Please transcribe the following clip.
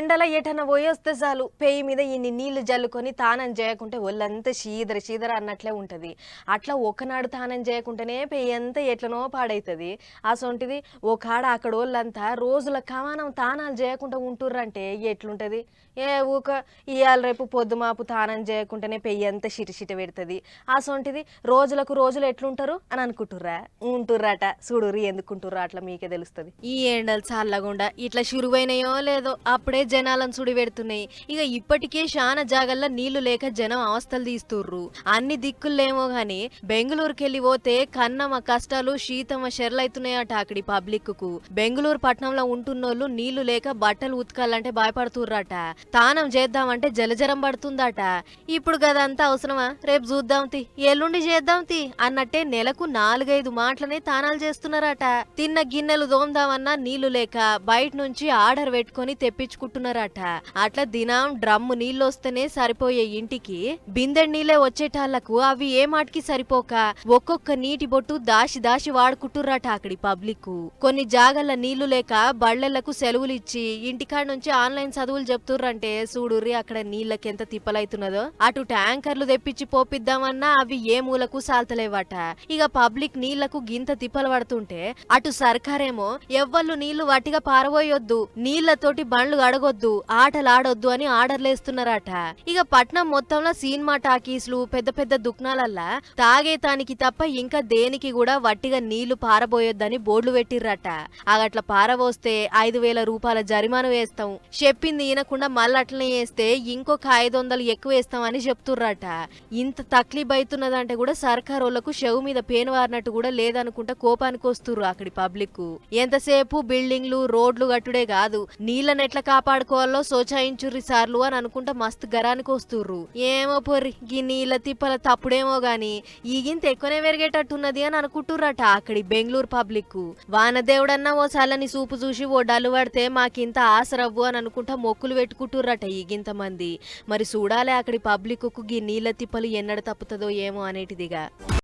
ఎండల ఎటన పోయొస్తే చాలు. పేయి మీద ఇన్ని నీళ్ళు జల్లుకొని తానం చేయకుంటే ఒళ్ళంతా శీదర శీదర అన్నట్లే ఉంటుంది. అట్లా ఒకనాడు తానం చేయకుంటేనే పేయి అంతా ఎట్లనో పాడైతుంది. అసొంటిది ఒకడ అక్కడ వాళ్ళంతా రోజుల కమానం తానాలు చేయకుండా ఉంటుర్రంటే ఎట్లుంటది? ఏ ఊక ఇవాళ రేపు పొద్దుమాపు తానం చేయకుంటేనే పెయ్యి అంతా షిటిషిట పెడుతుంది. అసొంటిది రోజులకు రోజులు ఎట్లుంటారు అని అనుకుంటుర్రా? ఉంటుర్రాట. చూడుర్రి ఎందుకుంటుర్రా అట్లా మీకే తెలుస్తుంది. ఈ ఎండలు చల్లగుండా ఇట్లా షురువైనాయో లేదో అప్పుడే జనాలను సుడిపెడుతున్నాయి. ఇక ఇప్పటికే చాలా జాగల్లో నీళ్ళు లేక జనం అవస్థలు తీస్తుర్రు. అన్ని దిక్కులేమో గాని బెంగళూరుకెళ్ళి పోతే కన్నమ కష్టాలు శీతమ షెర్లైతున్నాయట అక్కడి పబ్లిక్కు బెంగళూరు పట్నంలో ఉంటున్నోళ్ళు నీళ్ళు లేక బట్టలు ఉతకాలంటే భయపడుతుర్రట. తానం చేద్దామంటే జలజరం పడుతుందట. ఇప్పుడు గదంతా అవసరమా? రేపు చూద్దాం తి. ఎల్లుండి చేద్దాం తి అన్నట్టే నెలకు నాలుగైదు మాటలనే తానాలు చేస్తున్నారట. తిన్న గిన్నెలు దోందామన్నా నీళ్ళు లేక బయట నుంచి ఆర్డర్ పెట్టుకొని తెప్పించుకుంటున్నారట అట్లా దినం డ్రమ్ము నీళ్ళు వస్తేనే సరిపోయే ఇంటికి బిందె నీళ్ళే వచ్చేటాళ్ళకు అవి ఏ మాటికి సరిపోక ఒక్కొక్క నీటి బొట్టు దాసి దాసి వాడుకుంటుర్రట అక్కడి పబ్లిక్ కొన్ని జాగల నీళ్ళు లేక బళ్ళలకు సెలవులు ఇచ్చి ఇంటికాడ నుంచి ఆన్లైన్ చదువులు చెప్తుర్రంటే చూడుర్రి అక్కడ నీళ్ళకి ఎంత తిప్పలైతున్నదో. అటు ట్యాంకర్లు తెప్పించి పోపిద్దామన్నా అవి ఏ మూలకు సాల్తలేవట. ఇక పబ్లిక్ నీళ్ళకు గింత తిప్పలు పడుతుంటే అటు సర్కారేమో ఎవ్వళ్ళు నీళ్ళు వట్టిగా పారబోయొద్దు నీళ్ళతోటి బండ్లు అడగొద్దు ఆటలు ఆడొద్దు అని ఆర్డర్లేస్తున్నారట ఇక పట్నం మొత్తంలో సినిమా టాకీస్లు పెద్ద పెద్ద దుకాణాలల్లా తాగేతానికి తప్ప ఇంకా దేనికి కూడా వట్టిగా నీళ్ళు పారబోయొద్దని బోర్డులు పెట్టిర్రట. అగట్ల పారబోస్తే ఐదు వేల రూపాయల జరిమానా వేస్తాం. చెప్పింది ఈనకుండా మళ్ళట్లనే వేస్తే ఇంకొక ఐదు వందలు ఎక్కువ వేస్తామని చెప్తుర్రట. ఇంత తక్లీఫ్ అవుతున్నదంటే కూడా సర్కార్ వాళ్ళకు షెవ్ మీద పేను వారినట్టు కూడా లేదనుకుంటా కోపానికి వస్తుర్రు అక్కడి పబ్లిక్ ఎంతసేపు బిల్డింగ్లు రోడ్లు కట్టుడే కాదు నీళ్ళని ఎట్లా కాపాడుకోవాలో సోచాయించుర్రి సార్లు అని అనుకుంటా మస్తు గరానికి వస్తుర్రు. ఏమో పొర్రి గీ నీళ్ళ తిప్పల తప్పుడేమో గాని ఈగింత ఎక్కువనే పెరిగేటట్టున్నది అని అనుకుంటుర్రట అక్కడి బెంగళూరు పబ్లిక్ వానదేవుడన్నా ఓ చల్లని సూపు చూసి ఓ డల్లు పడితే మాకింత ఆసరవ్వు అని అనుకుంటా మొక్కులు పెట్టుకుంటుర్రట ఈగింత మంది. మరి చూడాలి అక్కడి పబ్లిక్కు గీ నీళ్ళ తిప్పలు ఎన్నడ తప్పుతుందో ఏమో అనేటిదిగా.